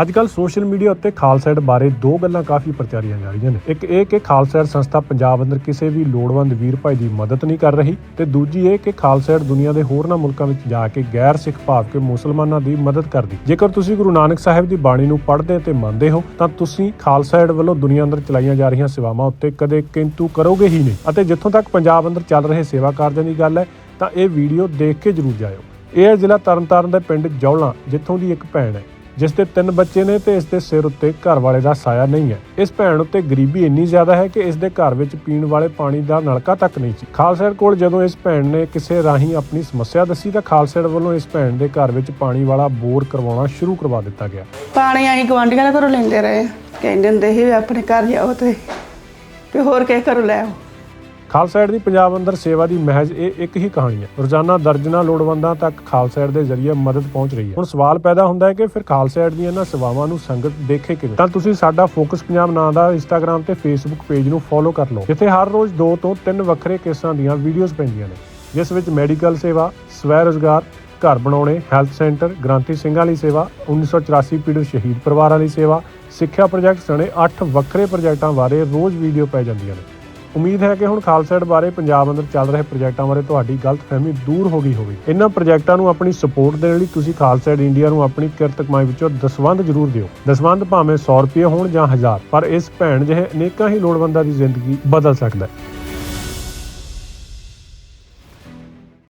ਅੱਜ ਕੱਲ social media ਉੱਤੇ ਖਾਲਸਾ ਏਡ ਬਾਰੇ ਦੋ ਗੱਲਾਂ ਕਾਫੀ ਪ੍ਰਚਾਰੀਆਂ ਜਾ ਰਹੀਆਂ ਨੇ। ਇੱਕ ਇਹ ਕਿ ਖਾਲਸਾ ਏਡ ਸੰਸਥਾ ਪੰਜਾਬ ਅੰਦਰ ਕਿਸੇ ਵੀ ਲੋੜਵੰਦ ਵੀਰ ਭਾਈ ਦੀ ਮਦਦ ਨਹੀਂ ਕਰ ਰਹੀ ਤੇ ਦੂਜੀ ਇਹ ਕਿ ਖਾਲਸਾਇਡ ਦੁਨੀਆ ਦੇ ਹੋਰਨਾਂ ਮੁਲਕਾਂ ਵਿੱਚ ਜਾ ਕੇ ਗੈਰ ਸਿੱਖ ਭਾਵ ਕੇ ਮੁਸਲਮਾਨਾਂ ਦੀ ਮਦਦ ਕਰਦੀ। ਜੇਕਰ ਤੁਸੀਂ ਗੁਰੂ ਨਾਨਕ ਸਾਹਿਬ ਦੀ ਬਾਣੀ ਨੂੰ ਪੜ੍ਹਦੇ ਤੇ ਮੰਨਦੇ ਹੋ, ਤਾਂ ਤੁਸੀਂ ਖਾਲਸਾਇਡ ਵੱਲੋਂ ਦੁਨੀਆ ਅੰਦਰ ਚਲਾਈਆਂ ਜਾ ਰਹੀਆਂ ਸੇਵਾਵਾਂ ਉੱਤੇ ਕਦੇ ਕਿੰਤੂ ਕਰੋਗੇ ਹੀ ਨਹੀਂ। ਅਤੇ ਜਿੱਥੋਂ ਤੱਕ ਪੰਜਾਬ ਅੰਦਰ ਚੱਲ ਰਹੇ ਸੇਵਾ ਕਾਰਜਾਂ ਦੀ ਗੱਲ ਹੈ, ਤਾਂ ਇਹ ਵੀਡੀਓ ਦੇਖ ਕੇ ਜਰੂਰ ਜਾਇਓ। ਇਹ ਹੈ ਜ਼ਿਲ੍ਹਾ ਤਰਨਤਾਰਨ ਦੇ ਪਿੰਡ ਜੌਲਾ, ਜਿੱਥੋਂ ਦੀ ਇੱਕ ਭੈਣ ਹੈ। ਜਿਸ ਦੇ ਤਿੰਨ ਬੱਚੇ ਨੇ ਤੇ ਇਸ ਦੇ ਸਿਰ ਉੱਤੇ ਘਰ ਵਾਲੇ ਦਾ ਸਾਇਆ ਨਹੀਂ ਹੈ। ਇਸ ਭੈਣ ਉੱਤੇ ਗਰੀਬੀ ਇੰਨੀ ਜ਼ਿਆਦਾ ਹੈ ਕਿ ਇਸ ਦੇ ਘਰ ਵਿੱਚ ਪੀਣ ਵਾਲੇ ਪਾਣੀ ਦਾ ਨਲਕਾ ਤੱਕ ਨਹੀਂ ਸੀ। ਖਾਲਸਾ ਕੋਲ ਜਦੋਂ ਇਸ ਭੈਣ ਨੇ ਕਿਸੇ ਰਾਹੀਂ ਆਪਣੀ ਸਮੱਸਿਆ ਦੱਸੀ ਤਾਂ ਖਾਲਸਾ ਵੱਲੋਂ ਇਸ ਭੈਣ ਦੇ ਘਰ ਵਿੱਚ ਪਾਣੀ ਵਾਲਾ ਬੋਰ ਕਰਵਾਉਣਾ ਸ਼ੁਰੂ ਕਰਵਾ ਦਿੱਤਾ ਗਿਆ। ਪਾਣੀ ਅਸੀਂ ਗਵਾਂਢੀਆਂ ਦੇ ਘਰੋਂ ਲੈਂਦੇ ਰਹੇ। ਕਹਿੰਦੇ ਹੁੰਦੇ ਸੀ ਵੀ ਆਪਣੇ ਘਰ ਜਾਓ ਤੇ ਵੀ ਹੋਰ ਕਿਸੇ ਘਰੋਂ ਲੈ ਆਓ। ਖਾਲਸਾ ਏਡ ਦੀ ਪੰਜਾਬ ਅੰਦਰ ਸੇਵਾ ਦੀ ਮਹਿਜ਼ ਇਹ ਇੱਕ ਹੀ ਕਹਾਣੀ ਹੈ। ਰੋਜ਼ਾਨਾ ਦਰਜਨਾਂ ਲੋੜਵੰਦਾਂ ਤੱਕ ਖਾਲਸਾ ਏਡ ਦੇ ਜ਼ਰੀਏ ਮਦਦ ਪਹੁੰਚ ਰਹੀ ਹੈ। ਹੁਣ ਸਵਾਲ ਪੈਦਾ ਹੁੰਦਾ ਹੈ ਕਿ ਫਿਰ ਖਾਲਸਾ ਏਡ ਦੀਆਂ ਇਹਨਾਂ ਸੇਵਾਵਾਂ ਨੂੰ ਸੰਗਤ ਦੇਖੇ ਕਿਵੇਂ? ਤਾਂ ਤੁਸੀਂ ਸਾਡਾ ਫੋਕਸ ਪੰਜਾਬ ਨਾਂ ਦਾ ਇੰਸਟਾਗ੍ਰam ਤੇ ਫੇਸਬੁੱਕ ਪੇਜ ਨੂੰ ਫੋਲੋ ਕਰ ਲਓ। ਜਿੱਥੇ ਹਰ ਰੋਜ਼ ਦੋ ਤੋਂ ਤਿੰਨ ਵੱਖਰੇ ਕੇਸਾਂ ਦੀਆਂ ਵੀਡੀਓਜ਼ ਪੈਂਦੀਆਂ ਨੇ, ਜਿਸ ਵਿੱਚ ਮੈਡੀਕਲ ਸੇਵਾ, ਸਵੈ ਰੋਜ਼ਗਾਰ, ਘਰ ਬਣਾਉਣੇ ਹੈਲਥ ਸੈਂਟਰ ਗ੍ਰਾਂਤੀ ਸਿੰਘਾਂ ਵਾਲੀ ਸੇਵਾ 1984 ਪੀੜਤ ਸ਼ਹੀਦ ਪਰਿਵਾਰਾਂ ਲਈ ਸੇਵਾ, ਸਿੱਖਿਆ ਪ੍ਰੋਜੈਕਟ ਸਣੇ 8 ਵੱਖਰੇ ਪ੍ਰੋਜੈਕਟਾਂ ਬਾਰੇ ਰੋਜ਼ ਵੀਡੀਓ ਪੈ ਜਾਂਦੀਆਂ ਨੇ। ਉਮੀਦ ਹੈ ਕਿ ਹੁਣ ਖਾਲਸਾਇਡ ਬਾਰੇ ਪੰਜਾਬ ਅੰਦਰ ਚੱਲ ਰਹੇ ਪ੍ਰੋਜੈਕਟਾਂ ਬਾਰੇ ਤੁਹਾਡੀ ਗਲਤਫਹਿਮੀ ਦੂਰ ਹੋ ਗਈ ਹੋਵੇ ਇਹਨਾਂ ਪ੍ਰੋਜੈਕਟਾਂ ਨੂੰ ਆਪਣੀ ਸਪੋਰਟ ਦੇਣ ਲਈ ਤੁਸੀਂ ਖਾਲਸਾਇਡ ਇੰਡੀਆ ਨੂੰ ਆਪਣੀ ਕਿਰਤ ਕਮਾਈ ਵਿੱਚੋਂ ਦਸਵੰਧ ਜ਼ਰੂਰ ਦਿਓ। ਦਸਵੰਧ ਭਾਵੇਂ 100 ਰੁਪਏ ਹੋਣ ਜਾਂ 1000 ਪਰ ਇਸ ਭੈਣ ਜਿਹੇ ਅਨੇਕਾਂ ਹੀ ਲੋੜਵੰਦਾਂ ਦੀ ਜ਼ਿੰਦਗੀ ਬਦਲ ਸਕਦਾ ਹੈ।